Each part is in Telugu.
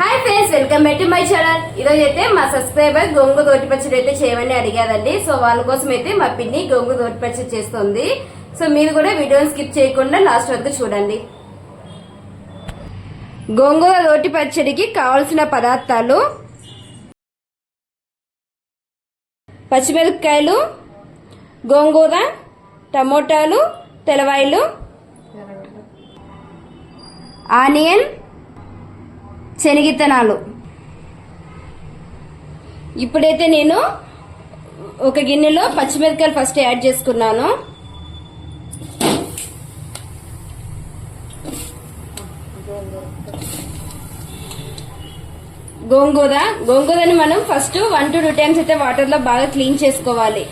Hi friends welcome back to my channel ఈరోజు అయితే మా సబ్స్క్రైబర్ గొంగు దోటి పచ్చడి అయితే చేయమని అడిగారండి. సో వాళ్ళ కోసం అయితే మా పిన్ని గొంగు దోటి పచ్చడి చేస్తుంది. సో మీరు కూడా వీడియోని స్కిప్ చేయకుండా లాస్ట్ వరకు చూడండి. గోంగూర రోటి పచ్చడికి కావాల్సిన పదార్థాలు పచ్చిమిరపకాయలు గోంగూర టమోటాలు తెల్లవాయిలు. ఆనియన్ శనగిత్తనాలు. ఇప్పుడైతే నేను ఒక గిన్నెలో పచ్చిమిరపకాయలు ఫస్ట్ యాడ్ చేసుకున్నాను. గోంగూర. గోంగూరని మనం first one to two times అయితే వాటర్లో బాగా క్లీన్ చేసుకోవాలి.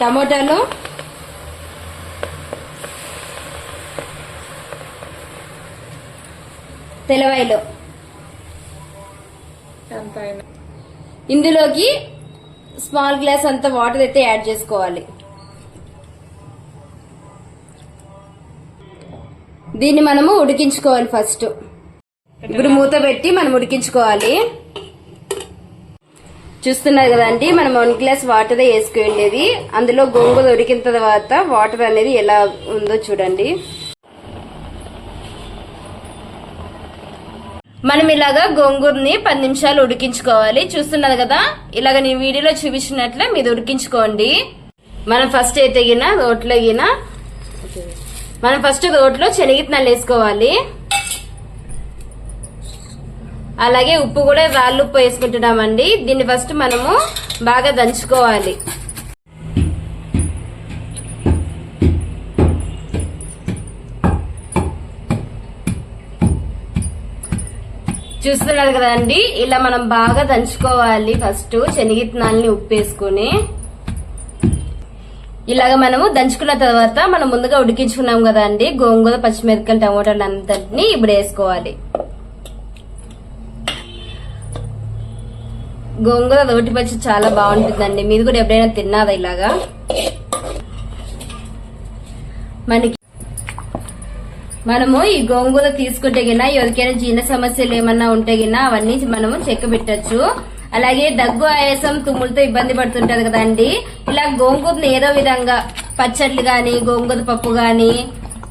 టమోటాలు. తెల్లవాయిలు. ఇందులోకి స్మాల్ గ్లాస్ అంత వాటర్ అయితే యాడ్ చేసుకోవాలి. దీన్ని మనము ఉడికించుకోవాలి ఫస్ట్. ఇప్పుడు మూత పెట్టి మనం ఉడికించుకోవాలి. చూస్తున్నారు కదండి మనం వన్ గ్లాస్ వాటర్ వేసుకునేది అందులో గోంగూర ఉడికిన తర్వాత వాటర్ అనేది ఎలా ఉందో చూడండి. మనం ఇలాగా గోంగూరని పది నిమిషాలు ఉడికించుకోవాలి. చూస్తున్నారు కదా ఇలాగ నేను వీడియోలో చూపించినట్లే మీరు ఉడికించుకోండి. మనం ఫస్ట్ అయితే గిన రోట్లో గిన మనం ఫస్ట్ రోట్లో శనగిత్తనాలు వేసుకోవాలి అలాగే ఉప్పు కూడా రాళ్ళు ఉప్పు వేసుకుంటున్నామండి. దీన్ని ఫస్ట్ మనము బాగా దంచుకోవాలి. చూస్తున్నారు కదండి ఇలా మనం బాగా దంచుకోవాలి ఫస్ట్ శనగిత్తనాల్ని ఉప్పు వేసుకుని. ఇలాగ మనము దంచుకున్న తర్వాత మనం ముందుగా ఉడికించుకున్నాం కదండి గోంగూర పచ్చిమిరపకాయలు టమోటాలు అంతటిని ఇప్పుడు వేసుకోవాలి. గోంగూర రోటి పచ్చి చాలా బాగుంటుందండి. మీరు కూడా ఎప్పుడైనా తిన్నారా ఇలాగా? మనకి మనము ఈ గోంగూర తీసుకుంటే గిన ఎవరికైనా జీర్ణ సమస్యలు ఏమన్నా ఉంటే గిన అవన్నీ మనము చెక్క పెట్టచ్చు. అలాగే దగ్గు ఆయాసం తుమ్ములతో ఇబ్బంది పడుతుంటది కదండి. ఇలా గోంగూరని ఏదో విధంగా పచ్చళ్ళు గాని గోంగూర పప్పు గాని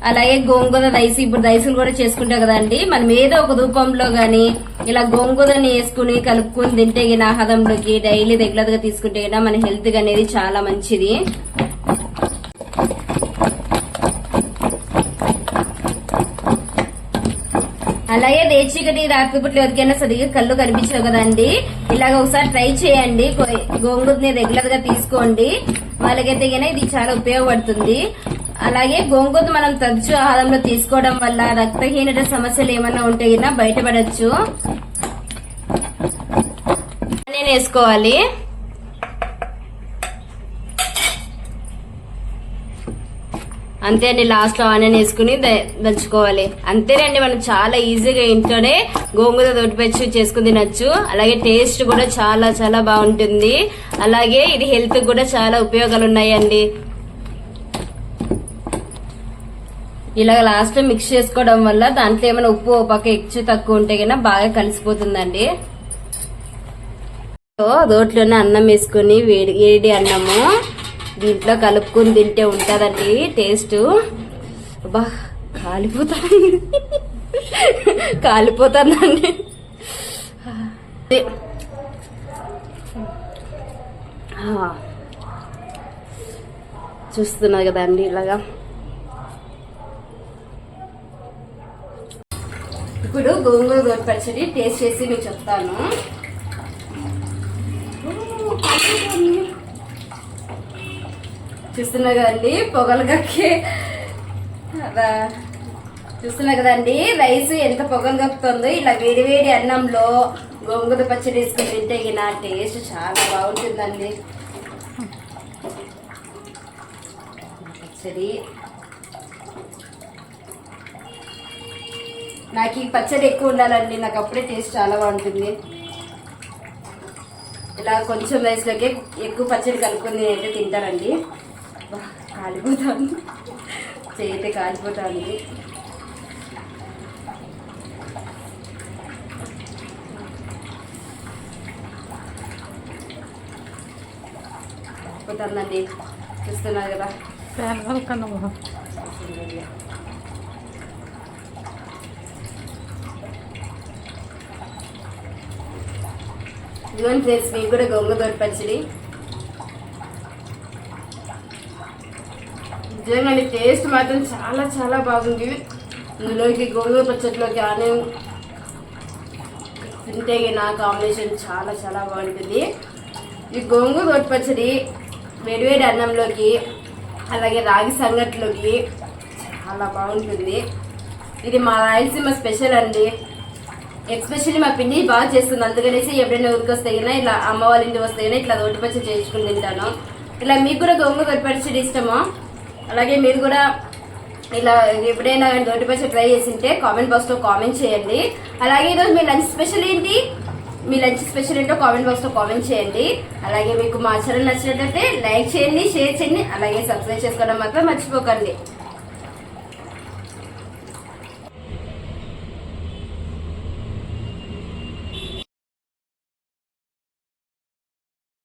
అలాగే గోంగూర రైస్ ఇప్పుడు రైసులు కూడా చేసుకుంటాం కదండి. మనం ఏదో ఒక రూపంలో గాని ఇలా గోంగూరని వేసుకుని కలుపుకుని తింటే గిన ఆహారంలోకి డైలీ రెగ్యులర్గా తీసుకుంటే గిన మన హెల్త్ అనేది చాలా మంచిది. అలాగే రేచీకటి రాత్రిపూట్లు ఎవరికైనా సరిగ్గా కళ్ళు కనిపించవు కదండి. ఇలాగ ఒకసారి ట్రై చేయండి. గోంగూరని రెగ్యులర్గా తీసుకోండి. వాళ్ళకైతే గిన ఇది చాలా ఉపయోగపడుతుంది. అలాగే గోంగూర మనం తరచు ఆహారంలో తీసుకోవడం వల్ల రక్తహీనత సమస్యలు ఏమన్నా ఉంటే గిన బయటపడచ్చు. నేను వేసుకోవాలి. అంతే అండి లాస్ట్లో ఆనియన్ వేసుకుని దంచుకోవాలి. అంతేనండి మనం చాలా ఈజీగా ఇంట్లోనే గోంగూర దొడ్డిపెచ్చు చేసుకుని తినచ్చు. అలాగే టేస్ట్ కూడా చాలా చాలా బాగుంటుంది. అలాగే ఇది హెల్త్ కూడా చాలా ఉపయోగాలు ఉన్నాయండి ఇలాగ లాస్ట్లో మిక్స్ చేసుకోవడం వల్ల దాంట్లో ఏమైనా ఉప్పు ఓ పక్క ఎక్కువ తక్కువ ఉంటే కన్నా బాగా కలిసిపోతుందండి. సో రోట్లోనే అన్నం వేసుకుని వేడి వేడి అన్నము దీంట్లో కలుపుకుని తింటే ఉంటుందండి టేస్ట్. బా కాలిపోతాను కాలిపోతానండి చూస్తున్నారు కదండి ఇలాగా. ఇప్పుడు గోంగూర గోరు పచ్చడి టేస్ట్ చేసి మీకు చెప్తాను. చూస్తున్నా కదండి పొగలు కక్కి. చూస్తున్నా కదండి రైస్ ఎంత పొగలు కక్కుతుందో ఇలా వేడి వేడి అన్నంలో గోంగూర పచ్చడి వేసుకుని తింటే నా టేస్ట్ చాలా బాగుంటుందండి. పచ్చడి. నాకు ఈ పచ్చడి ఎక్కువ ఉండాలండి. నాకు అప్పుడే టేస్ట్ చాలా బాగుంటుంది. ఇలా కొంచెం రైస్లోకి ఎక్కువ పచ్చడి కలుపుకొని అయితే తింటారండి. వా, కాలిపోతాను. చేయితే కాలిపోతుంది పోతుందండి చూస్తున్నారు కదా. ఇదిగోండి ఫ్రెండ్స్ మీకు కూడా గోంగూర పచ్చడి. నిజంగా టేస్ట్ మాత్రం చాలా చాలా బాగుంది. ఇందులోకి గోంగూర పచ్చట్లోకి ఆనే తింటే నా కాంబినేషన్ చాలా చాలా బాగుంటుంది. ఈ గోంగూర తోటి పచ్చడి వేడివేడి అన్నంలోకి అలాగే రాగి సంగట్లోకి చాలా బాగుంటుంది. ఇది మా రాయలసీమ స్పెషల్ అండి. ఎస్పెషల్లీ మా పిన్ని బాగా చేస్తుంది. అందుకనేసి ఎప్పుడైనా ఊరికి వస్తే అయినా ఇట్లా అమ్మ వాళ్ళ ఇంటికి వస్తే అయినా ఇట్లా రోటి పచ్చడి చేయించుకుని తింటాను. ఇలా మీకు కూడా గొంగ రోటి పచ్చడి అలాగే మీరు కూడా ఇలా ఎప్పుడైనా రోటి పచ్చడి ట్రై చేసింటే కామెంట్ బాక్స్లో కామెంట్ చేయండి. అలాగే ఈరోజు మీ లంచ్ స్పెషల్ ఏంటి? మీ లంచ్ స్పెషల్ ఏంటో కామెంట్ బాక్స్లో కామెంట్ చేయండి. అలాగే మీకు మా ఛానల్ నచ్చినట్లయితే లైక్ చేయండి షేర్ చేయండి అలాగే సబ్స్క్రైబ్ చేసుకోవడం మాత్రం మర్చిపోకండి.